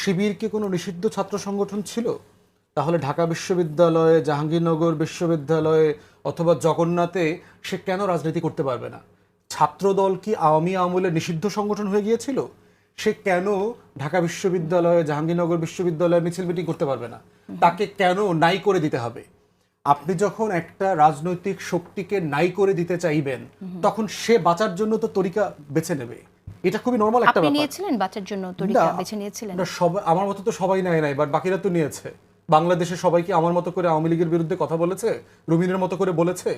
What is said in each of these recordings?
শিবিরকে কোনো নিষিদ্ধ ছাত্র সংগঠন ছিল? তাহলে ঢাকা বিশ্ববিদ্যালয়ে জাহাঙ্গীরনগর বিশ্ববিদ্যালয়ে অথবা জগন্নাথে সে কেন রাজনীতি করতে পারবে না? ছাত্রদল কি আওয়ামী আমলে নিষিদ্ধ সংগঠন হয়ে গিয়েছিল? সে কেন ঢাকা বিশ্ববিদ্যালয়ে জাহাঙ্গীরনগর বিশ্ববিদ্যালয়ে মিছিল মিটিং করতে পারবে না? তাকে কেন নাই করে দিতে হবে? আপনি যখন একটা রাজনৈতিক শক্তিকে নাই করে দিতে চাইবেন তখন সে বাঁচার জন্য তো তরিকা বেছে নেবে। এটা খুবই নরমাল একটা আপনি ব্যাপার। নিয়েছিলেন বাচ্চার জন্য তরিকা বেছে নিয়েছিলেন? না, সবাই আমার মতো তো সবাই নেয় নাই বাট বাকিরা তো নিয়েছে। বাংলাদেশে সবাইকে আমার মতো করে আওয়ামী লীগের বিরুদ্ধে কথা বলেছে? রুমিনের মতো করে বলেছে?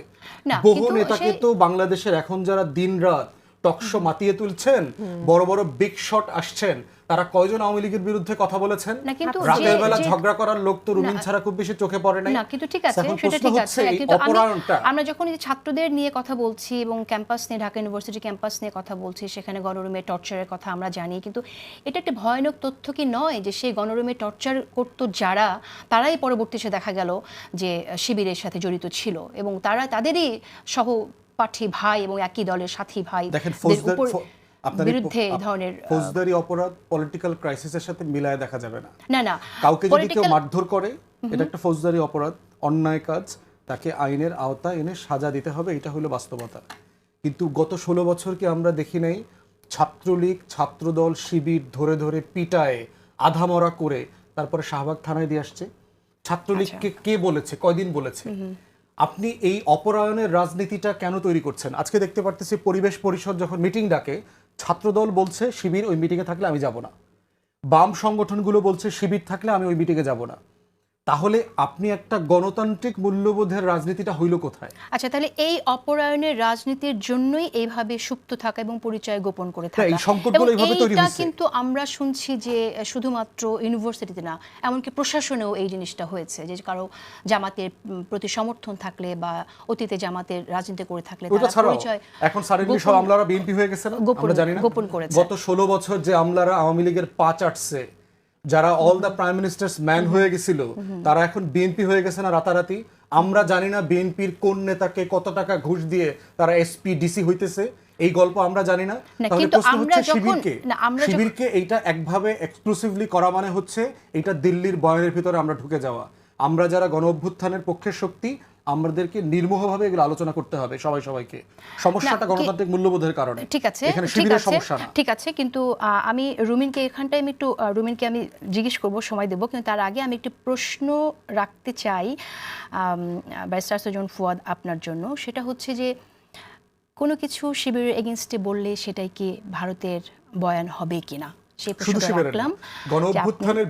না, বহু কিন্তু নেতাকে তো বাংলাদেশের এখন যারা দিন রাত টকশো মাতিয়ে তুলছেন বড় বড় বিগ শট আসছেন। তারা কয়জন আওয়ামী লীগের বিরুদ্ধে কথা বলেছেন? রাতের বেলা ঝগড়া করার লোক তো রুমিন ছাড়া খুব বেশি চোখে পড়ে নাই। না কিন্তু ঠিক আছে সেটা ঠিক আছে কিন্তু আমি আমরা যখন এই ছাত্রদের নিয়ে কথা বলছি এবং ক্যাম্পাস নিয়ে ঢাকা ইউনিভার্সিটি ক্যাম্পাস নিয়ে কথা বলছি সেখানে গণরুমে টর্চারের কথা আমরা জানি কিন্তু এটা একটা ভয়ানক তথ্য কি নয় যে সেই গণরুমে টর্চার করতো যারা তারাই পরবর্তী এসে দেখা গেল যে শিবিরের সাথে জড়িত ছিল এবং তারা তাদেরই সহপাঠী ভাই এবং একই দলের সাথী ভাই দেখেন ফৌজদার ফৌ- আপনার এই বিরুদ্ধে এই ধরনের ফৌজদারি অপরাধ পলিটিক্যাল ক্রাইসিসের সাথে মিলায় দেখা যাবে না। না না কাউকে যদি কেউ মারধর করে এটা একটা ফৌজদারি অপরাধ অন্যায় কাজ তাকে আইনের আওতায় এনে সাজা দিতে হবে এটা হলো বাস্তবতা। কিন্তু গত ষোলো বছর কি আমরা দেখি নাই ছাত্রলীগ ছাত্রদল শিবির ধরে ধরে পিটায় আধামরা করে তারপরে শাহবাগ থানায় দিয়ে আসছে। ছাত্রলীগকে কে বলেছে কয়দিন বলেছে? আপনি এই অপরায়ণের রাজনীতিটা কেন তৈরি করছেন? আজকে দেখতে পারতেছি পরিবেশ পরিষদ যখন মিটিং ডাকে, ছাত্রদল বলছে, শিবির ওই মিটিংয়ে থাকলে আমি যাব না। বাম সংগঠনগুলো বলছে, শিবির থাকলে আমি ওই মিটিংয়ে যাব না। তাহলে আপনি একটা গণতান্ত্রিক মূল্যবোধের রাজনীতিটা হইল কোথায় আচ্ছা তাহলে এই অপরায়ণের রাজনীতির জন্যই এইভাবে সুপ্ত থাকা এবং পরিচয় গোপন করে থাকা হ্যাঁ, এই সংকটগুলো এইভাবে তৈরি হয়েছে। কিন্তু আমরা শুনছি যে শুধুমাত্র ইউনিভার্সিটিতে না এমনকি প্রশাসনেও এই জিনিসটা হয়েছে যে কারও জামাতের প্রতি সমর্থন থাকলে বা অতীতে জামাতের রাজনীতি করে থাকলে তারা পরিচয় এখন সাডেনলি সব আমলারা বিএনপি হয়ে গেছে না আমরা জানি না গোপন করেছে। গত ষোলো বছর যে আমলারা আওয়ামী লীগের পা চাটছে যারা all the prime minister's man হয়ে গেছিল তারা এখন বিএনপি হয়ে গেছে না রাতারাতি? আমরা জানি না বিএনপির কোন নেতাকে কত টাকা ঘুষ দিয়ে তারা এসপি ডিসি হইতেছে। এই গল্প আমরা জানি না। তাহলে প্রশ্ন হচ্ছে শিবিরকে। শিবিরকে এইটা একভাবে এক্সক্লুসিভলি করা মানে হচ্ছে এটা দিল্লির বয়ানের ভিতরে আমরা ঢুকে যাওয়া। আমরা যারা গণ অভ্যুত্থানের পক্ষের শক্তি আমাদেরকে নির্মোহভাবে এগুলো আলোচনা করতে হবে সবাই সবাইকে। সমস্যাটা গণতান্ত্রিক মূল্যবোধের কারণে। ঠিক আছে এখানে শিবিরের সমস্যা না। ঠিক আছে কিন্তু আমি রুমিনকে এখানটায় আমি একটু রুমিনকে আমি জিজ্ঞেস করব সময় দেব কিন্তু তার আগে আমি একটু প্রশ্ন রাখতে চাই ব্যারিস্টার সজন ফুয়াদ আপনার জন্য। সেটা হচ্ছে যে কোনো কিছু শিবিরের এগেনস্টে বললে সেটাই কি ভারতের বয়ান হবে কিনা? শুধু শিবিরের গণ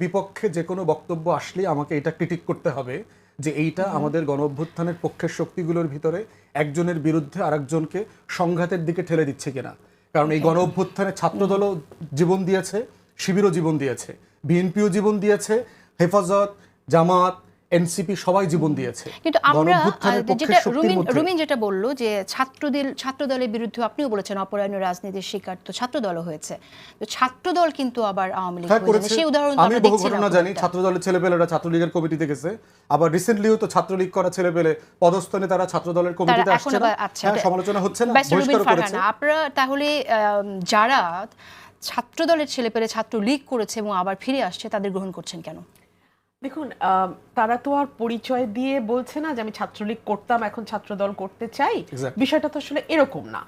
বিপক্ষে যে কোনো বক্তব্য আসলে আমাকে এটা ক্রিটিক করতে হবে। যে এইটা আমাদের গণ অভ্যুত্থানের পক্ষের শক্তিগুলোর ভিতরে একজনের বিরুদ্ধে আরেকজনকে সংঘাতের দিকে ঠেলে দিচ্ছে কিনা। কারণ এই গণ অভ্যুত্থানে ছাত্রদলও জীবন দিয়েছে শিবিরও জীবন দিয়েছে বিএনপিও জীবন দিয়েছে হেফাজত জামাত এনসিপি সবাই জীবন দিয়েছে। কিন্তু আমরা যেটা রুমিন রুমিন যেটা বলল যে ছাত্রদল ছাত্রদলের বিরুদ্ধে আপনিও বলেছেন অপরায়ণ রাজনীতির শিকার তো ছাত্রদলও হয়েছে। তো ছাত্রদল কিন্তু আবার আওয়ামী লীগ হ্যাঁ সেই উদাহরণ আমি বহু ঘটনা জানি কয়েকটা। ছাত্র দলের ছেলেপেলেরা ছাত্রলীগের কমিটিতে গেছে আবার রিসেন্টলিও তো ছাত্রলীগ করা ছেলেপেলে পদস্থনে তারা ছাত্র দলের কমিটিতে আসছে না। আচ্ছা, হ্যাঁ, সমালোচনা হচ্ছে না বহিষ্কার করেছে। আপনারা তাহলে যারা ছাত্রদলের ছেলেপেলে ছাত্র লীগ করেছে এবং আবার ফিরে আসছে তাদের গ্রহণ করছেন কেন? দেখুন আহ, তারা তো আর পরিচয় দিয়ে বলছে না যে আমি ছাত্রলীগ করতাম এখন ছাত্রদল করতে চাই। বিষয়টা তো আসলে এরকম না।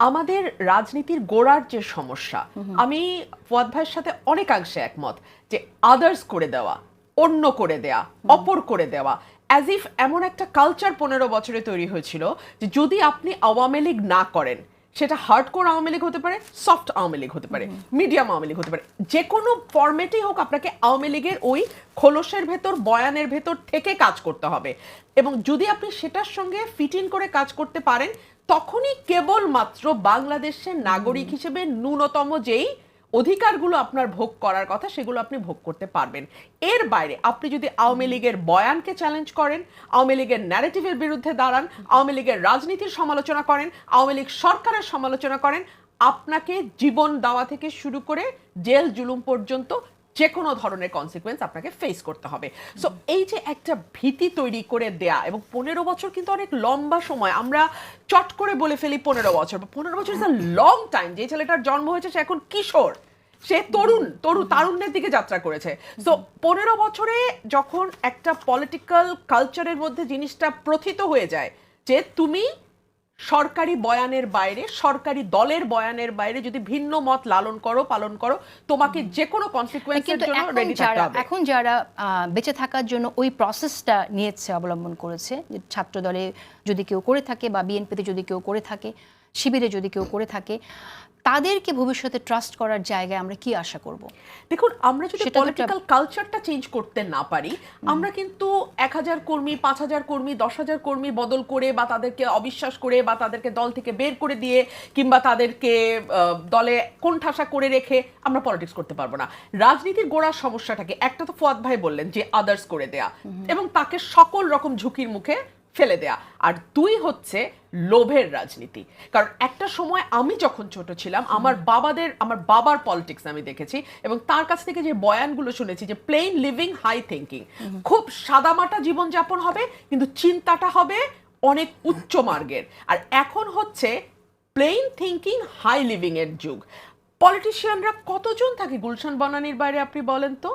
আমাদের রাজনীতির গোড়ার যে সমস্যা আমি ফুয়াদ ভাইয়ের সাথে অনেকাংশে একমত যে আদার্স করে দেওয়া অন্য করে দেয়া অপর করে দেওয়া অ্যাজ ইফ এমন একটা কালচার পনেরো বছরে তৈরি হয়েছিল যে যদি আপনি আওয়ামী লীগ না করেন সেটা হার্ড কোর আওয়ামী লীগ হতে পারে সফট আওয়ামী লীগ হতে পারে মিডিয়াম আওয়ামী লীগ হতে পারে। যে কোনো ফর্মেটেই হোক আপনাকে আওয়ামী লীগের ওই খোলসের ভেতর বয়ানের ভেতর থেকে কাজ করতে হবে। এবং যদি আপনি সেটার সঙ্গে ফিট ইন করে কাজ করতে পারেন তখনই কেবলমাত্র বাংলাদেশের নাগরিক হিসেবে ন্যূনতম যেই অধিকারগুলো আপনার ভোগ করার কথা সেগুলো আপনি ভোগ করতে পারবেন। এর বাইরে আপনি যদি আওয়ামী লীগের বয়ানকে চ্যালেঞ্জ করেন, আওয়ামী লীগের ন্যারেটিভের বিরুদ্ধে দাঁড়ান, আওয়ামী লীগের রাজনীতির সমালোচনা করেন, আওয়ামী লীগ সরকারের সমালোচনা করেন, আপনাকে জীবন দেওয়া থেকে শুরু করে জেল জুলুম পর্যন্ত যে কোনো ধরনের কনসিকুয়েন্স আপনাকে ফেস করতে হবে। সো এই যে একটা ভীতি তৈরি করে দেয়া এবং পনেরো বছর কিন্তু অনেক লম্বা সময়, আমরা চট করে বলে ফেলি পনেরো বছর পনেরো বছর ইজ আ লং টাইম যে ছেলেটার জন্ম হয়েছে, সে এখন কিশোর। সে তরুণ তরুণ তারুণ্যের দিকে যাত্রা করেছে। তো পনেরো বছরে যখন একটা পলিটিক্যাল কালচারের মধ্যে জিনিসটা প্রথিত হয়ে যায় যে তুমি সরকারি বয়ানের বাইরে সরকারি দলের বয়ানের বাইরে যদি ভিন্ন মত লালন করো পালন করো তোমাকে যে কোনো কনসিকুয়েন্সের কিন্তু জন্য এখন রেডি থাকতে যারা হবে। এখন যারা আহ, বেঁচে থাকার জন্য ওই প্রসেসটা নিয়েছে অবলম্বন করেছে ছাত্র দলে যদি কেউ করে থাকে বা বিএনপিতে যদি কেউ করে থাকে শিবিরে যদি কেউ করে থাকে তাদেরকে ভবিষ্যতে ট্রাস্ট করার জায়গায় আমরা কি আশা করব? দেখুন আমরা যদি পলিটিক্যাল কালচারটা চেঞ্জ করতে না পারি আমরা কিন্তু এক হাজার কর্মী পাঁচ হাজার কর্মী দশ হাজার কর্মী বদল করে বা তাদেরকে অবিশ্বাস করে বা তাদেরকে দল থেকে বের করে দিয়ে কিংবা তাদেরকে দলে কোণঠাসা করে রেখে আমরা পলিটিক্স করতে পারব না। রাজনীতির গোড়ার সমস্যাটাকে একটা তো ফুয়াদ ভাই বললেন যে আদার্স করে দেয়া। এবং তাকে সকল রকম ঝুঁকির মুখে ফেলে দেয়া। আর দুই হচ্ছে লোভের রাজনীতি। কারণ একটা সময় আমি যখন ছোট ছিলাম আমার বাবাদের আমার বাবার পলিটিক্স আমি দেখেছি এবং তার কাছ থেকে যে বয়ানগুলো শুনেছি যে প্লেন লিভিং হাই থিঙ্কিং খুব সাদামাটা জীবনযাপন হবে কিন্তু চিন্তাটা হবে অনেক উচ্চ মার্গের। আর এখন হচ্ছে প্লেন থিঙ্কিং হাই লিভিং এর যুগ। পলিটিশিয়ানরা কতজন থাকে? গুলশান বনানির বাইরে আপনি বলেন তো?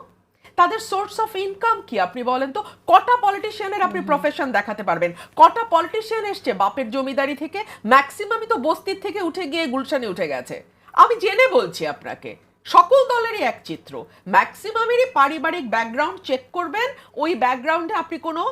তাদের সোর্স অফ ইনকাম কি আপনি বলেন তো? কটা পলিটিশিয়ানের আপনি প্রফেশন দেখাতে পারবেন? কটা পলিটিশিয়ান এসছে বাপের জমিদারি থেকে? ম্যাক্সিমামই তো বস্তির থেকে উঠে গিয়ে গুলশানে উঠে গেছে। আমি জেনে বলছি আপনাকে সকল দলেরই এক চিত্র। ম্যাক্সিমামেরই পারিবারিক ব্যাকগ্রাউন্ড চেক করবেন ওই ব্যাকগ্রাউন্ডে আপনি কোনো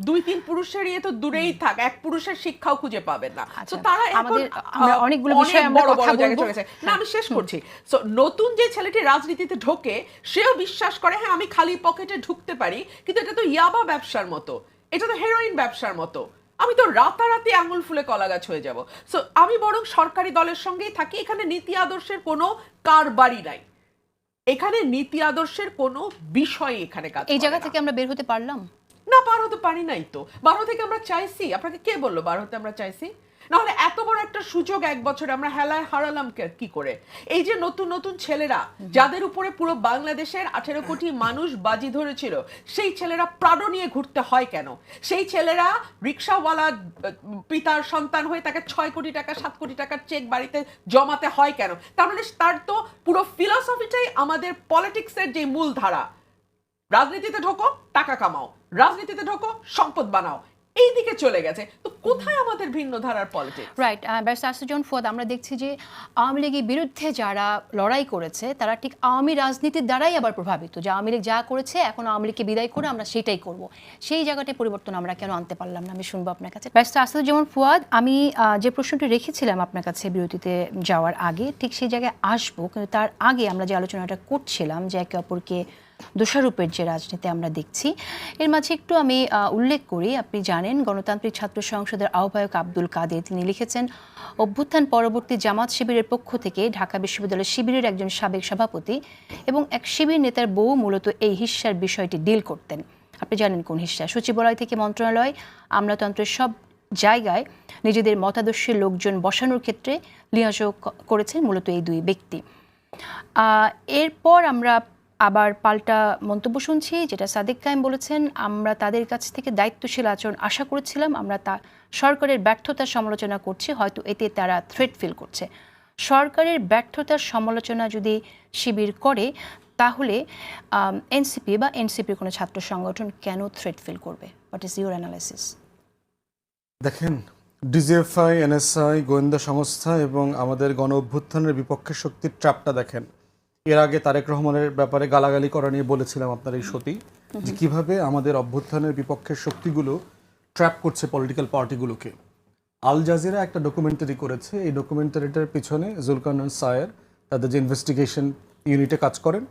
দুই তিন পুরুষের ইয়ে তো দূরেই থাক এক পুরুষের শিক্ষাও খুঁজে পাবে না। তো আচ্ছা, তারা এখন আমাদের- অনেকগুলো বিষয়ে আমরা বড় বড় কথা জায়গায়। চলে গেছে না আমি শেষ করছি। সো নতুন যে ছেলেটি রাজনীতিতে ঢোকে সেও বিশ্বাস করে হ্যাঁ আমি খালি পকেটে ঢুকতে পারি কিন্তু এটা তো ইয়াবা ব্যবসার মতো। এটা তো হেরোইন ব্যবসার মতো। আমি তো রাতারাতি আঙুল ফুলে কলা গাছ হয়ে যাব। সো আমি বরং সরকারি দলের সঙ্গেই থাকি এখানে নীতি আদর্শের কোনো কারবারই নাই। এখানে নীতি আদর্শের কোনো বিষয় এখানে কাজ এই জায়গা থেকে আমরা বের হতে পারলাম? না, বার হতে পারি নাই তো। বার হতে কি আমরা চাইছি আপনাকে কে বলল বার হতে আমরা চাইছি? না হলে এত বড় একটা সুযোগ এক বছরে আমরা হেলায় হারালাম কি করে? এই যে নতুন নতুন ছেলেরা, যাদের উপরে পুরো বাংলাদেশের আঠেরো কোটি মানুষ বাজি ধরেছিল, সেই ছেলেরা প্রাণ নিয়ে ঘুরতে হয় কেন? সেই ছেলেরা রিক্সাওয়ালা পিতার সন্তান হয়ে তাকে ছয় কোটি টাকা, সাত কোটি টাকার চেক বাড়িতে জমাতে হয় কেন? তার মানে তার তো পুরো ফিলসফিটাই আমাদের পলিটিক্সের যে মূল ধারা রাজনীতিতে ঢোকো, টাকা কামাও। রাজনীতিতে ঢোকো, সম্পদ বানাও। এই দিকে চলে গেছে। তো কোথায় আমাদের ভিন্ন ধারার পলিটিক্স রাইট ব্যারিস্টার ফুয়াদ আমরা দেখছি যে আওয়ামী লীগের বিরুদ্ধে যারা লড়াই করেছে, তারা ঠিক আওয়ামী রাজনীতির দ্বারাই আবার প্রভাবিত। যে আওয়ামী লীগ যা করেছে, এখন আওয়ামী লীগকে বিদায় করে আমরা সেটাই করব। সেই জায়গাটায় পরিবর্তন আমরা কেন আনতে পারলাম না? আমি শুনব আপনার কাছে। ব্যারিস্টার আসুজ্জামান ফুয়াদ আমি যে প্রশ্নটি রেখেছিলাম আপনার কাছে বিরতিতে যাওয়ার আগে, ঠিক সেই জায়গায় আসব। কিন্তু তার আগে আমরা যে আলোচনাটা করছিলাম, যে একে অপরকে দোষারোপের যে রাজনীতি আমরা দেখছি, এর মাঝে একটু আমি উল্লেখ করি। আপনি জানেন, গণতান্ত্রিক ছাত্র সংসদের আহ্বায়ক আব্দুল কাদের, তিনি লিখেছেন, অভ্যুত্থান পরবর্তী জামাত শিবিরের পক্ষ থেকে ঢাকা বিশ্ববিদ্যালয় শিবিরের একজন সাবেক সভাপতি এবং এক শিবির নেতার বউ মূলত এই হিস্যার বিষয়টি ডিল করতেন। আপনি জানেন কোন হিস্যা সচিবালয় থেকে মন্ত্রণালয়, আমলাতন্ত্রের সব জায়গায় নিজেদের মতাদর্শের লোকজন বসানোর ক্ষেত্রে লিয়াজোগ করেছেন মূলত এই দুই ব্যক্তি। এরপর আমরা আবার পাল্টা মন্তব্য শুনছি, যেটা সাদিক কায়েম বলেছেন, আমরা তাদের কাছ থেকে দায়িত্বশীল আচরণ আশা করেছিলাম, আমরা তা সরকারের ব্যর্থতার সমালোচনা করছি, হয়তো এতে তারা থ্রেট ফিল করছে। সরকারের ব্যর্থতার সমালোচনা যদি শিবির করে, তাহলে এনসিপি বা এনসিপির কোনো ছাত্র সংগঠন কেন থ্রেট ফিল করবে? হোয়াট ইজ ইউর অ্যানালাইসিস দেখেন ডিজিএফআই এনএসআই গোয়েন্দা সংস্থা এবং আমাদের গণ অভ্যুত্থানের বিপক্ষে শক্তির ট্রাপটা দেখেন। এর আগে তারেক রহমানের ব্যাপারে গালাগালি করা নিয়ে বলেছিলাম আপনার এই সতী, যে কীভাবে আমাদের অভ্যুত্থানের বিপক্ষের শক্তিগুলো ট্র্যাপ করছে পলিটিক্যাল পার্টিগুলোকে আল জাজিরা একটা ডকুমেন্টারি করেছে। এই ডকুমেন্টারিটার পিছনে জুলকানন সায়ের, তাদের যে ইনভেস্টিগেশন ইউনিটে কাজ করেন,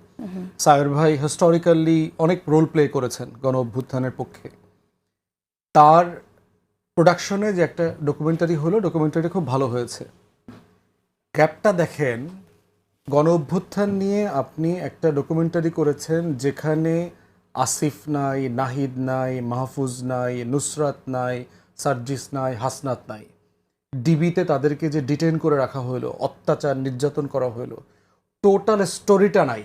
সায়ের ভাই হিস্টোরিক্যালি অনেক রোল প্লে করেছেন গণ অভ্যুত্থানের পক্ষে। তার প্রোডাকশনে যে একটা ডকুমেন্টারি হলো ডকুমেন্টারি খুব ভালো হয়েছে। গ্যাপটা দেখেন গণ অভ্যুত্থান নিয়ে আপনি একটা ডকুমেন্টারি করেছেন যেখানে আসিফ নাই, নাহিদ নাই, মাহফুজ নাই, নুসরাত নাই, সার্জিস নাই, হাসনাত নাই। ডিবিতে তাদেরকে যে ডিটেন করে রাখা হলো অত্যাচার, নির্যাতন করা হলো টোটাল স্টোরিটা নাই।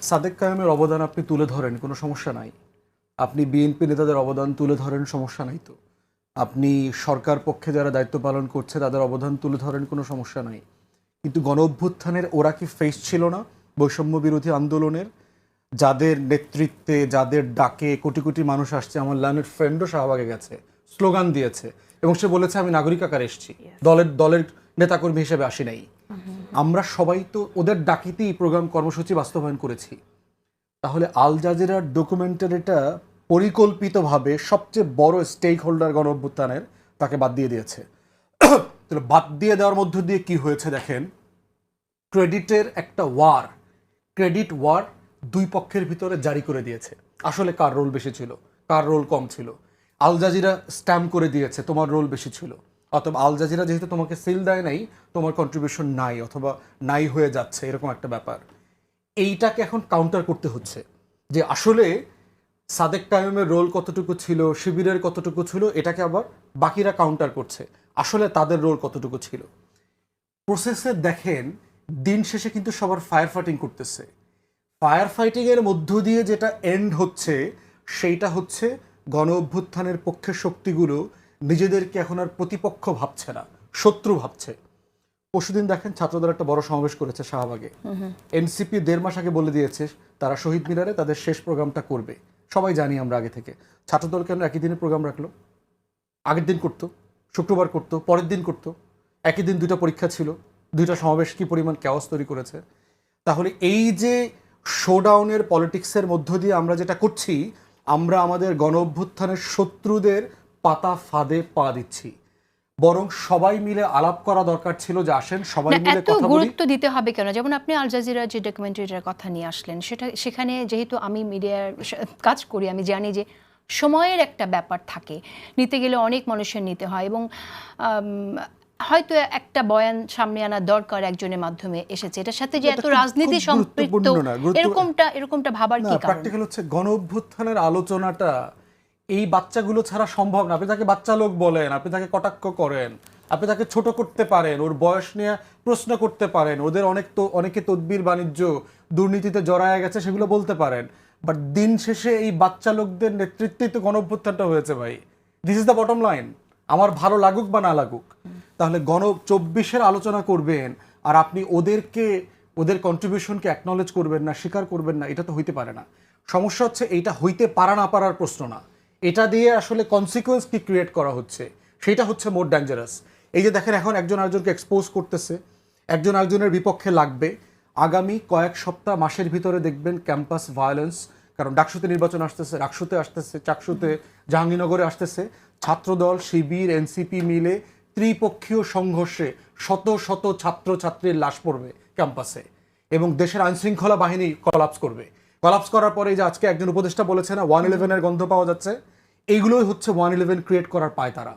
সাদেক কায়েমের অবদান আপনি তুলে ধরেন, কোনো সমস্যা নাই। আপনি বিএনপি নেতাদের অবদান তুলে ধরেন, সমস্যা নাই তো। আপনি সরকার পক্ষে যারা দায়িত্ব পালন করছে, তাদের অবদান তুলে ধরেন, কোনো সমস্যা নাই। কিন্তু গণ অভ্যুত্থানের ওরা কি ফেস ছিল না বৈষম্য বিরোধী আন্দোলনের? যাদের নেতৃত্বে যাদের ডাকে কোটি কোটি মানুষ আসছে আমার লানের ফ্রেন্ডও শাহবাগে গেছে স্লোগান দিয়েছে এবং সে বলেছে আমি নাগরিক আকারে এসেছি। দলের দলের নেতাকর্মী হিসেবে আসি নাই। আমরা সবাই তো ওদের ডাকিতেই প্রোগ্রাম কর্মসূচি বাস্তবায়ন করেছি। তাহলে আল জাজিরার ডকুমেন্টারিটা পরিকল্পিতভাবে সবচেয়ে বড় স্টেক হোল্ডার গণ অভ্যুত্থানের তাকে বাদ দিয়ে দিয়েছে। তাহলে বাদ দিয়ে দেওয়ার মধ্য দিয়ে কি হয়েছে দেখেন? ক্রেডিটের একটা ওয়ার, ক্রেডিট ওয়ার দুই পক্ষের ভিতরে জারি করে দিয়েছে। আসলে কার রোল বেশি ছিল? কার রোল কম ছিল? আল জাজিরা স্ট্যাম্প করে দিয়েছে, তোমার রোল বেশি ছিল। অথবা আল জাজিরা যেহেতু তোমাকে সিল দেয় নাই, তোমার কন্ট্রিবিউশন নাই, অথবা নাই হয়ে যাচ্ছে, এরকম একটা ব্যাপার। এইটাকে এখন কাউন্টার করতে হচ্ছে যে আসলে সাদেক কায়ুমের রোল কতটুকু ছিল, শিবিরের কতটুকু ছিল, এটাকে আবার বাকিরা কাউন্টার করছে। আসলে তাদের রোল কতটুকু ছিল? প্রসেসে দেখেন দিন শেষে কিন্তু সবার ফায়ার ফাইটিং করতেছে। ফায়ার ফাইটিং এর মধ্য দিয়ে যেটা এন্ড হচ্ছে সেইটা হচ্ছে গণ অভ্যুত্থানের পক্ষের শক্তিগুলো নিজেদেরকে এখন আর প্রতিপক্ষ ভাবছে না শত্রু ভাবছে। পরশুদিন দেখেন ছাত্রদের একটা বড় সমাবেশ করেছে শাহবাগে। এনসিপি দেড় মাস আগে বলে দিয়েছে তারা শহীদ মিনারে তাদের শেষ প্রোগ্রামটা করবে। সবাই জানি আমরা আগে থেকে। ছাত্রদল কেন একই দিনে প্রোগ্রাম রাখল? আগের দিন করতো শুক্রবার করতো পরের দিন করতো। একই দিন দুইটা পরীক্ষা ছিল দুইটা সমাবেশ কি পরিমাণ ক্যাওয়াস তৈরি করেছে। তাহলে এই যে শোডাউনের পলিটিক্সের মধ্য দিয়ে আমরা যেটা করছি আমরা আমাদের গণ অভ্যুত্থানের শত্রুদের পাতা ফাঁদে পা দিচ্ছি। বরং সবাই মিলে আলাপ করা দরকার ছিল যে আসেন সবাই মিলে কথা বলি। গুরুত্ব দিতে হবে কেন? যেমন আপনি আল জাজিরা যে ডকুমেন্টারিটার কথা নিয়ে আসলেন সেটা সেখানে যেহেতু আমি মিডিয়ার কাজ করি আমি জানি যে সময়ের একটা ব্যাপার থাকে। নিতে গেলে অনেক মানুষের নিতে হয় এবং হয়তো একটা বয়ান সামনে আনা দরকার একজনের মাধ্যমে এসেছে। এটার সাথে যে এত রাজনীতি সম্পৃক্ত এরকমটা এরকমটা ভাবার কি কারণ? প্র্যাকটিক্যাল হচ্ছে গণ অভ্যুত্থানের আলোচনাটা এই বাচ্চাগুলো ছাড়া সম্ভব না। আপনি তাকে বাচ্চা লোক বলেন আপনি তাকে কটাক্ষ করেন আপনি তাকে ছোট করতে পারেন ওর বয়স নিয়ে প্রশ্ন করতে পারেন ওদের অনেক তো অনেকে তদবির বাণিজ্য দুর্নীতিতে জড়ায় গেছে সেগুলো বলতে পারেন। বাট দিন শেষে এই বাচ্চা লোকদের নেতৃত্বেই তো গণ অভ্যুত্থানটা হয়েছে ভাই। This is the bottom line আমার ভালো লাগুক বা না লাগুক, তাহলে গণ চব্বিশের আলোচনা করবেন আর আপনি ওদেরকে, ওদের কন্ট্রিবিউশনকে অ্যাকনলেজ করবেন না, স্বীকার করবেন না, এটা তো হইতে পারে না। সমস্যা হচ্ছে এইটা হইতে পারা না পারার প্রশ্ন না। এটা দিয়ে আসলে কনসিকুয়েন্স কি ক্রিয়েট করা হচ্ছে, সেটা হচ্ছে মোর ডেঞ্জারাস এই যে দেখেন এখন একজন আরেকজনকে এক্সপোজ করতেছে, একজন আরেকজনের বিপক্ষে লাগবে আগামী কয়েক সপ্তাহ মাসের ভিতরে দেখবেন ক্যাম্পাস ভায়োলেন্স কারণ ডাকসুতে নির্বাচন আসতেছে রাকসুতে আসতেছে, চাকসুতে, জাহাঙ্গীরনগরে আসতেছে। ছাত্রদল, শিবির, এনসিপি মিলে ত্রিপক্ষীয় সংঘর্ষে শত শত ছাত্র ছাত্রীর লাশ পড়বে ক্যাম্পাসে এবং দেশের আইনশৃঙ্খলা বাহিনী কলাপস করবে। কলাপস করার পরে যে আজকে একজন উপদেষ্টা বলেছে না ওয়ান ইলেভেনের গন্ধ পাওয়া যাচ্ছে, এইগুলোই হচ্ছে ওয়ান ইলেভেন ক্রিয়েট করার পায় তারা।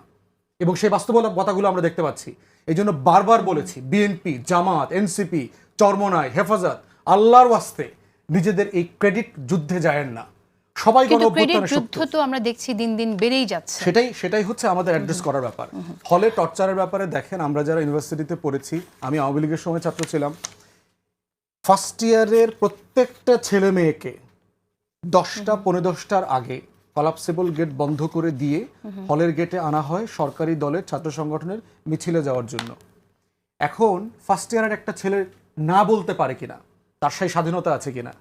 এবং সেই বাস্তবতাগুলো আমরা দেখতে পাচ্ছি। এই জন্য বারবার বলেছি, বিএনপি, জামাত, এনসিপি চরমনায় হেফাজত। আল্লাহর ওয়াস্তে নিজেদের এই ক্রেডিট যুদ্ধে যায়েন না। সবাই গণ যুদ্ধ তো আমরা দেখছি দিন দিন বেড়েই যাচ্ছে। সেটাই সেটাই হচ্ছে আমাদের অ্যাড্রেস করার ব্যাপার। হলে টর্চারের ব্যাপারে দেখেন আমরা যারা ইউনিভার্সিটিতে পড়েছি আমি আওয়ামী লীগের সময় ছাত্র ছিলাম ফার্স্ট ইয়ারের প্রত্যেকটা ছেলে মেয়েকে দশটা পনেরো দশটার আগে কলাপসেবল গেট বন্ধ করে দিয়ে হলের গেটে আনা হয় সরকারি দলের ছাত্র সংগঠনের মিছিলে যাওয়ার জন্য। এখন ফার্স্ট ইয়ারের একটা ছেলে না বলতে পারে কিনা, তার সেই স্বাধীনতা আছে কিনা।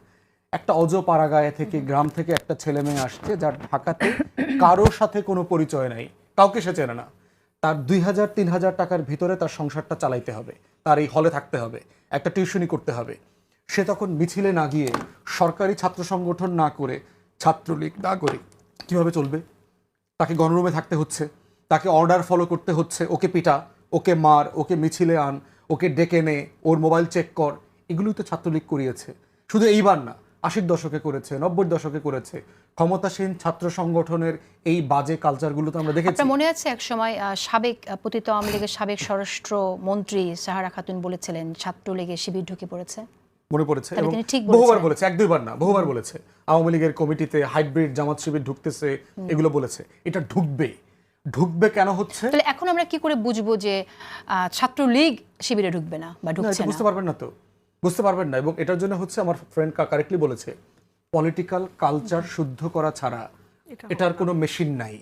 একটা অজ পাড়াগায়ে থেকে গ্রাম থেকে একটা ছেলে মেয়ে আসছে যার ঢাকাতে কারোর সাথে কোনো পরিচয় নাই, কাউকে সে চেনে না। তার দুই হাজার, তিন হাজার টাকার ভিতরে তার সংসারটা চালাইতে হবে, তার এই হলে থাকতে হবে, একটা টিউশনি করতে হবে। সে তখন মিছিলে না গিয়ে সরকারি ছাত্র সংগঠন না করে ছাত্রলীগ না করে কীভাবে চলবে? তাকে গণরুমে থাকতে হচ্ছে, তাকে অর্ডার ফলো করতে হচ্ছে, ওকে পিটা, ওকে মার, ওকে মিছিলে আন ওকে ডেকে নে ওর মোবাইল চেক কর এগুলোই তো ছাত্রলীগ করিয়েছে। শুধু এইবার না আশির দশকে করেছে নব্বই দশকে করেছে। ক্ষমতাসীন ছাত্র সংগঠনের এই বাজে কালচারগুলো তো আমরা দেখেছি। মনে আছে এক সময় সাবেক পতিত আওয়ামী লীগের সাবেক স্বরাষ্ট্র মন্ত্রী সাহারা খাতুন বলেছিলেন ছাত্রলীগের শিবির ঢুকে পড়েছে? মনে পড়েছে এবং বহুবার বলেছে এক দুইবার না বহুবার বলেছে। আওয়ামী লীগের কমিটিতে হাইব্রিড জামাত শিবির ঢুকতেছে এগুলো বলেছে। এটা ঢুকবে ঢুকবে কেন হচ্ছে? তাহলে এখন আমরা কি করে বুঝব যে আহ, ছাত্রলীগ শিবিরে ঢুকবে না বা ঢুকছে না? বুঝতে পারবেন না তো। বুঝতে পারবেন না এবং এটার জন্য হচ্ছে আমার ফ্রেন্ড কারেক্টলি বলেছে পলিটিক্যাল কালচার শুদ্ধ করা ছাড়া এটার কোনো মেশিন নাই।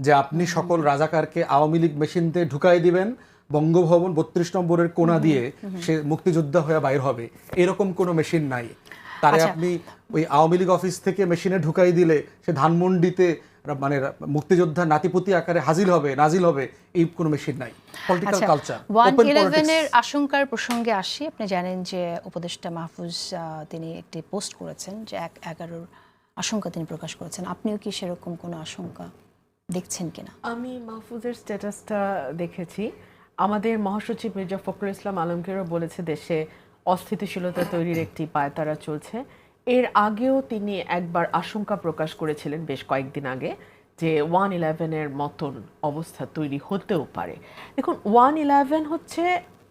যে আপনি সকল রাজাকারকে আওয়ামী লীগ মেশিনতে ঢুকাই দিবেন বঙ্গভবন বত্রিশ নম্বরের কোনা দিয়ে সে মুক্তিযোদ্ধা হয়ে বাইর হবে। এরকম কোনো মেশিন নাই। তারে আচ্ছা। আপনি ওই আওয়ামী লীগ অফিস থেকে মেশিনে ঢুকাই দিলে সে ধানমন্ডিতে মানে মুক্তিযোদ্ধা নাতিপুতি আকারে হাজির হবে নাজিল হবে এই কোনো মেশিন নাই। পলিটিক্যাল কালচার ওয়ান ইলেভেনের আশঙ্কার প্রসঙ্গে আসি। আপনি জানেন যে উপদেষ্টা মাহফুজ তিনি একটি পোস্ট করেছেন যে এক এগারোর আশঙ্কা তিনি প্রকাশ করেছেন। আপনিও কি সেরকম কোনো আশঙ্কা দেখছেন কিনা? আমি মাহফুজের স্ট্যাটাসটা দেখেছি। আমাদের মহাসচিব মির্জা ফখরুল ইসলাম আলমগীরও বলেছে দেশে অস্থিতিশীলতা তৈরির একটি পায়তারা চলছে। এর আগেও তিনি একবার আশঙ্কা প্রকাশ করেছিলেন বেশ কয়েকদিন আগে যে ওয়ান ইলেভেনের মতন অবস্থা তৈরি হতেও পারে। দেখুন, ওয়ান ইলেভেন হচ্ছে,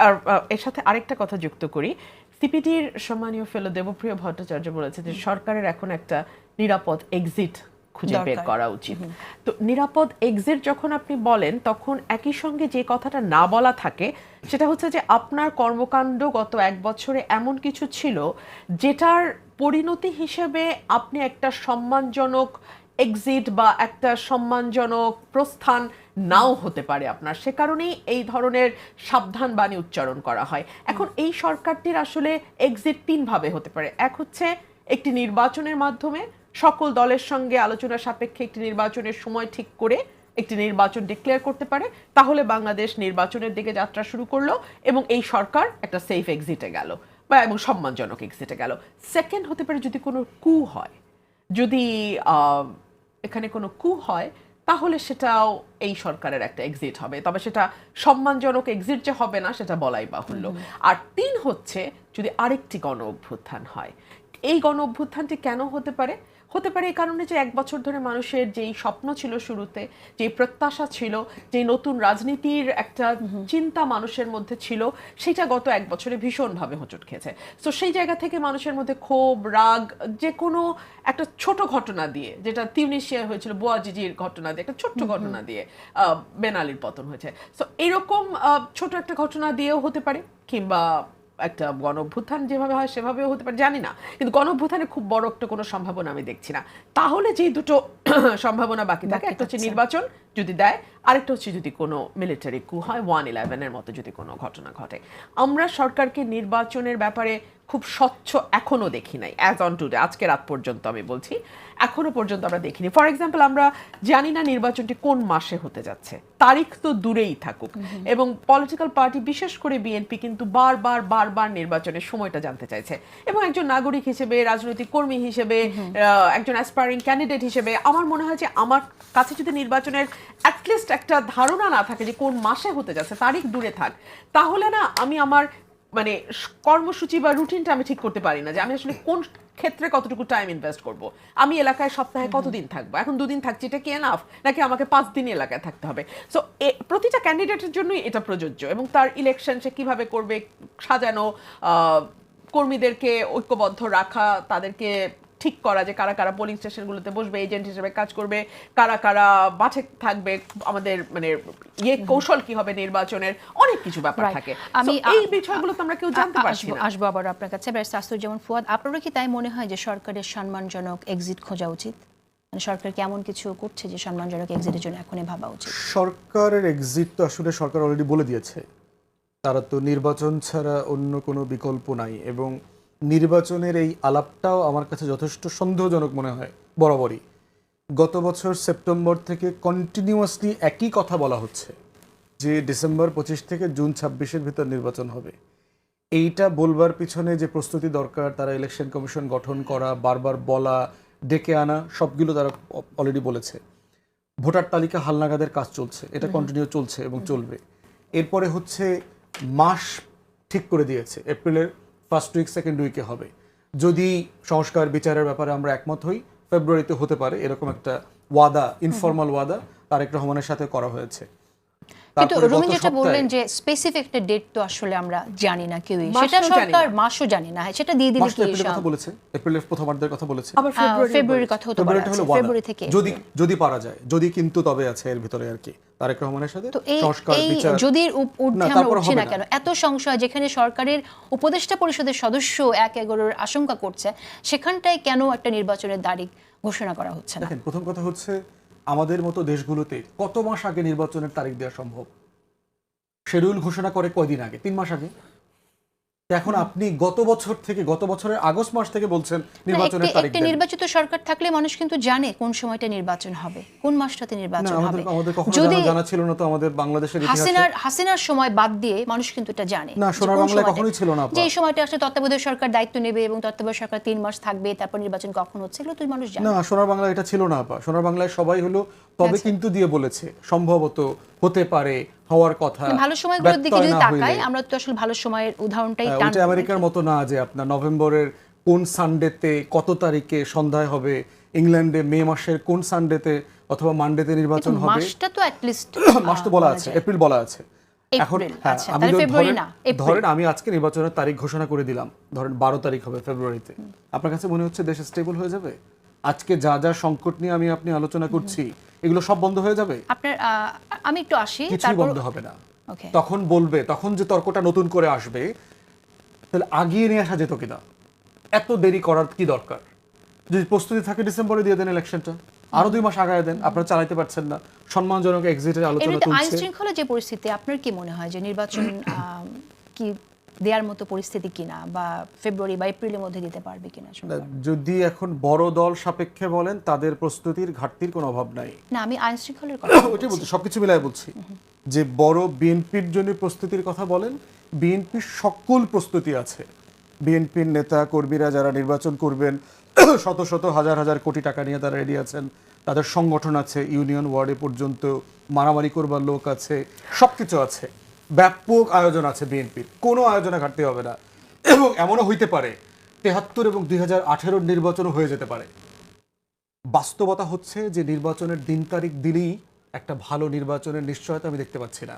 আর এর সাথে আরেকটা কথা যুক্ত করি। সিপিডির সম্মানীয় ফেলো দেবপ্রিয় ভট্টাচার্য বলেছে যে সরকারের এখন একটা নিরাপদ এক্সিট খুঁজে বের করা উচিত। তো নিরাপদ এক্সিট যখন আপনি বলেন তখন একই সঙ্গে যে কথাটা না বলা থাকে সেটা হচ্ছে যে আপনার কর্মকাণ্ড গত এক বছরে এমন কিছু ছিল যেটার পরিণতি হিসেবে আপনি একটা সম্মানজনক এক্সিট বা একটা সম্মানজনক প্রস্থান নাও হতে পারে আপনার। সে কারণেই এই ধরনের সাবধান বাণী উচ্চারণ করা হয়। এখন এই সরকারটির আসলে এক্সিট তিনভাবে হতে পারে। এক হচ্ছে একটি নির্বাচনের মাধ্যমে সকল দলের সঙ্গে আলোচনা সাপেক্ষে একটি নির্বাচনের সময় ঠিক করে একটি নির্বাচন ডিক্লেয়ার করতে পারে। তাহলে বাংলাদেশ নির্বাচনের দিকে যাত্রা শুরু করল এবং এই সরকার একটা সেফ এক্সিটে গেল বা এবং সম্মানজনক এক্সিটে গেল। সেকেন্ড হতে পারে যদি কোনো কু হয়। যদি এখানে কোনো কু হয় তাহলে সেটাও এই সরকারের একটা এক্সিট হবে। তবে সেটা সম্মানজনক এক্সিট যে হবে না সেটা বলাই বাহুল্য। আর তিন হচ্ছে যদি আরেকটি গণ অভ্যুত্থান হয়। এই গণ অভ্যুত্থানটি কেন হতে পারে? হতে পারে এই কারণে যে এক বছর ধরে মানুষের যেই স্বপ্ন ছিল শুরুতে যেই প্রত্যাশা ছিল যে নতুন রাজনীতির একটা চিন্তা মানুষের মধ্যে ছিল সেটা গত এক বছরে ভীষণভাবে হোঁচট খেয়েছে। তো সেই জায়গা থেকে মানুষের মধ্যে ক্ষোভ রাগ যে কোনো একটা ছোট ঘটনা দিয়ে যেটা তিউনিশিয়া হয়েছিল বোয়াজিজির ঘটনা দিয়ে একটা ছোট্ট ঘটনা দিয়ে বেনালির পতন হয়েছে। তো এরকম ছোট একটা ঘটনা দিয়েও হতে পারে কিংবা একটা গণ অভ্যুত্থান যেভাবে হয় সেভাবেও হতে পারে জানি না। কিন্তু গণ অভ্যুত্থানে খুব বড় একটা কোনো সম্ভাবনা আমি দেখছি না। তাহলে যে দুটো সম্ভাবনা বাকি থাকে একটা হচ্ছে নির্বাচন যদি দেয় আরেকটা হচ্ছে যদি কোনো মিলিটারি কু হয় ওয়ান ইলেভেনের মতো যদি কোনো ঘটনা ঘটে। আমরা সরকারকে নির্বাচনের ব্যাপারে খুব স্বচ্ছ এখনও দেখি নাই অ্যাজ অন টুডে আজকে রাত পর্যন্ত আমি বলছি এখনও পর্যন্ত আমরা দেখিনি। ফর এক্সাম্পল আমরা জানি না নির্বাচনটি কোন মাসে হতে যাচ্ছে তারিখ তো দূরেই থাকুক। এবং পলিটিক্যাল পার্টি বিশেষ করে বিএনপি কিন্তু বারবার বারবার নির্বাচনের সময়টা জানতে চাইছে। এবং একজন নাগরিক হিসেবে রাজনৈতিক কর্মী হিসেবে একজন অ্যাসপায়ারিং ক্যান্ডিডেট হিসেবে আমার মনে হয় যে আমার কাছে যদি নির্বাচনের অ্যাটলিস্ট একটা ধারণা না থাকে যে কোন মাসে হতে যাচ্ছে তারিখ দূরে থাক। তাহলে না আমি আমার মানে কর্মসূচি বা রুটিনটা আমি ঠিক করতে পারি না যে আমি আসলে কোন ক্ষেত্রে কতটুকু টাইম ইনভেস্ট করব। আমি এলাকায় সপ্তাহে কতদিন থাকব? এখন দুদিন থাকছি এটা কি এনাফ নাকি আমাকে পাঁচ দিন এলাকায় থাকতে হবে? সো প্রতিটা ক্যান্ডিডেটের জন্যই এটা প্রযোজ্য এবং তার ইলেকশন সে কীভাবে করবে সাজানো কর্মীদেরকে ঐক্যবদ্ধ রাখা তাদেরকে ঠিক করা যে কারা কারা পোলিং স্টেশনগুলোতে বসবে এজেন্ট হিসেবে কাজ করবে কারা কারা মাঠে থাকবে আমাদের মানে ইয়ে কৌশল কি হবে নির্বাচনের অনেক কিছু ব্যাপার থাকে। আমি এই বিষয়গুলো তো আমরা কেউ জানতে পারছি আসবো- না। আসব আবার আপনার কাছে। ব্যারিস্টার আসর যেমন ফুয়াদ আপনারও কি তাই মনে হয় যে সরকারের সম্মানজনক এক্সিট খোঁজা উচিত? মানে সরকার কি এমন কিছু করছে যে সম্মানজনক এক্সিটের জন্য এখনই ভাবা উচিত? সরকারের এক্সিট তো আসলে সরকার অলরেডি বলে দিয়েছে। তারা তো নির্বাচন ছাড়া অন্য কোনো বিকল্প নাই এবং নির্বাচনের এই আলাপটাও আমার কাছে যথেষ্ট সন্দেহজনক মনে হয় বরাবরই। গত বছর সেপ্টেম্বর থেকে কন্টিনিউয়াসলি একই কথা বলা হচ্ছে যে ডিসেম্বর পঁচিশ থেকে জুন ছাব্বিশের ভিতর নির্বাচন হবে। এইটা বলবার পিছনে যে প্রস্তুতি দরকার তারা ইলেকশন কমিশন গঠন করা বারবার বলা ডেকে আনা সবগুলো তারা অলরেডি বলেছে। ভোটার তালিকা হালনাগাদের কাজ চলছে এটা কন্টিনিউ চলছে এবং চলবে। এরপরে হচ্ছে মাস ঠিক করে দিয়েছে এপ্রিলের ফার্স্ট উইক সেকেন্ড উইকে হবে। যদি সংস্কার বিচারের ব্যাপারে আমরা একমত হই ফেব্রুয়ারিতে হতে পারে এরকম একটা ওয়াদা ইনফর্মাল ওয়াদা তারেক রহমানের সাথে করা হয়েছে। কিন্তু তারপরে রুমিন যেটা বললেন যে স্পেসিফিক একটা ডেট তো আসলে আমরা জানি না কেউই। সেটা সরকার মাসও জানি না হ্যাঁ, সেটা দিয়ে দিলে কি এপ্রিলের কথা বলেছে। এপ্রিলের প্রথমার্ধের কথা বলেছে। আবার ফেব্রুয়ারির কথা হতে পারে ফেব্রুয়ারিটা ফেব্রুয়ারি থেকে। যদি যদি পারা যায় যদি কিন্তু তবে আছে এর ভিতরে আর কি। তারেক রহমানের সাথে সংস্কার বিচার যদি ঊর্ধ্বে আমরা উঠছি না। কেন? এত সংশয় যেখানে সরকারের উপদেষ্টা পরিষদের সদস্য এক এগারোর আশঙ্কা করছে সেখানটায় কেন একটা নির্বাচনের তারিখ ঘোষণা করা হচ্ছে না? দেখেন প্রথম কথা হচ্ছে আমাদের মতো দেশগুলোতে কত মাস আগে নির্বাচনের তারিখ দেওয়া সম্ভব? শেডিউল ঘোষণা করে কয়দিন আগে? তিন মাস আগে? এখন আপনি গত বছর থেকে গত বছরের আগস্ট মাস থেকে বলছেন নির্বাচনের তারিখ একটি। নির্বাচিত সরকার থাকলে মানুষ কিন্তু জানে কোন সময়টা নির্বাচন হবে কোন মাসটাতে নির্বাচন হবে। আমাদের কখনো জানা- ছিল না তো আমাদের বাংলাদেশের ইতিহাসে। হাসিনার হাসিনার সময় বাদ দিয়ে মানুষ কিন্তু এটা জানে না, সোনার বাংলা কখনোই ছিল না, যে এই সময়টা আসলে তত্ত্বাবধায়ক সরকার দায়িত্ব নেবে এবং তত্ত্বাবধায়ক সরকার তিন মাস থাকবে তারপর নির্বাচন কখন হচ্ছে এগুলো তুই মানুষ জানে। না সোনার বাংলা এটা ছিল না আপা। সোনার বাংলায় সবাই হলো তবে আচ্ছা। কিন্তু দিয়ে বলেছে সম্ভবত হতে পারে হওয়ার কথা ভালো সময়গুলোর দিকে যদি তাকাই আমরা তো আসলে ভালো সময়ের উদাহরণটাই হ্যাঁ, আমেরিকার মতো না যে আপনার নভেম্বরের কোন সানডেতে কত তারিখে সন্ধ্যায় হবে ইংল্যান্ডে মে মাসের কোন সানডেতে অথবা মানডেতে নির্বাচন হবে। মাসটা তো মাস তো বলা আছে এপ্রিল বলা আছে। এখন হ্যাঁ আচ্ছা, আমি। ধরেন আমি আজকে নির্বাচনের তারিখ ঘোষণা করে দিলাম। ধরেন বারো তারিখ হবে ফেব্রুয়ারিতে। আপনার কাছে মনে হচ্ছে দেশ স্টেবল হয়ে যাবে? আজকে যা যা সংকট নিয়ে আমি আপনি আলোচনা করছি এগুলো সব বন্ধ হয়ে যাবে? আপনার আমি একটু আসি কিছুই বন্ধ হবে না। তখন বলবে তখন যে তর্কটা নতুন করে আসবে তাহলে আগিয়ে নিয়ে আসা যেত কিনা? এত দেরি করার কি দরকার? যদি প্রস্তুতি থাকে ডিসেম্বরে দিয়ে দেন ইলেকশনটা আরও দুই মাস আগায় দেন আপনারা চালাইতে পারছেন না। সম্মানজনক এক্সিটের আলোচনা এমনিতে আইন শৃঙ্খলা যে পরিস্থিতি আপনার কি মনে হয় যে নির্বাচন কি দেওয়ার মতো পরিস্থিতি কিনা বা ফেব্রুয়ারি বা এপ্রিলের মধ্যে দিতে পারবে কিনা যদি এখন বড় দল সাপেক্ষে বলেন তাদের প্রস্তুতির ঘাটতির কোনো অভাব নাই। না আমি আইন শৃঙ্খলার কথা ওইটাই বলছি সবকিছু মিলাই বলছি যে বড় বিএনপির জন্য প্রস্তুতির কথা বলেন বিএনপির সকল প্রস্তুতি আছে। বিএনপির নেতা কর্মীরা যারা নির্বাচন করবেন শত শত হাজার হাজার কোটি টাকা নিয়ে তারা রেডি আছেন। তাদের সংগঠন আছে ইউনিয়ন ওয়ার্ডে পর্যন্ত মারামারি করবার লোক আছে সবকিছু আছে। ব্যাপক আয়োজন আছে বিএনপির। কোনো আয়োজনে ঘাটতি হবে না। এবং এমনও হইতে পারে তেহাত্তর এবং দুই হাজার আঠেরোর নির্বাচনও হয়ে যেতে পারে। বাস্তবতা হচ্ছে যে নির্বাচনের দিন তারিখ দিলেই একটা ভালো নির্বাচনের নিশ্চয়তা আমি দেখতে পাচ্ছি না।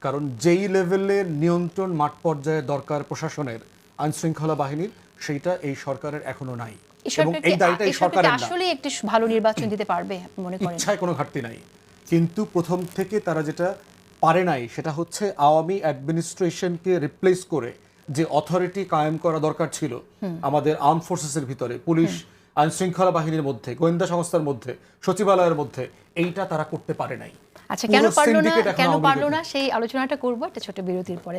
কারণ যেই লেভেলের নিয়ন্ত্রণ মাঠ পর্যায়ে দরকার প্রশাসনের আইন শৃঙ্খলা বাহিনীর সেইটা এই সরকারের এখনও নাই। এবং এই দায়িত্ব এই এই সরকার সরকারের আসলে একটি ভালো নির্বাচন দিতে পারবে মনে করেন। ইচ্ছায় কোনো ঘাটতি নাই। কিন্তু প্রথম থেকে তারা যেটা পারে নাই সেটা হচ্ছে আওয়ামী অ্যাডমিনিস্ট্রেশনকে রিপ্লেস করে যে অথরিটি কায়েম করা দরকার ছিল আমাদের আর্ম ফোর্সেসের ভিতরে পুলিশ আইন শৃঙ্খলা বাহিনীর মধ্যে গোয়েন্দা সংস্থার মধ্যে সচিবালয়ের মধ্যে এইটা তারা করতে পারে নাই। আচ্ছা কেন পারল না কেন পারল না সেই আলোচনাটা করব একটা ছোট বিরতির পরে।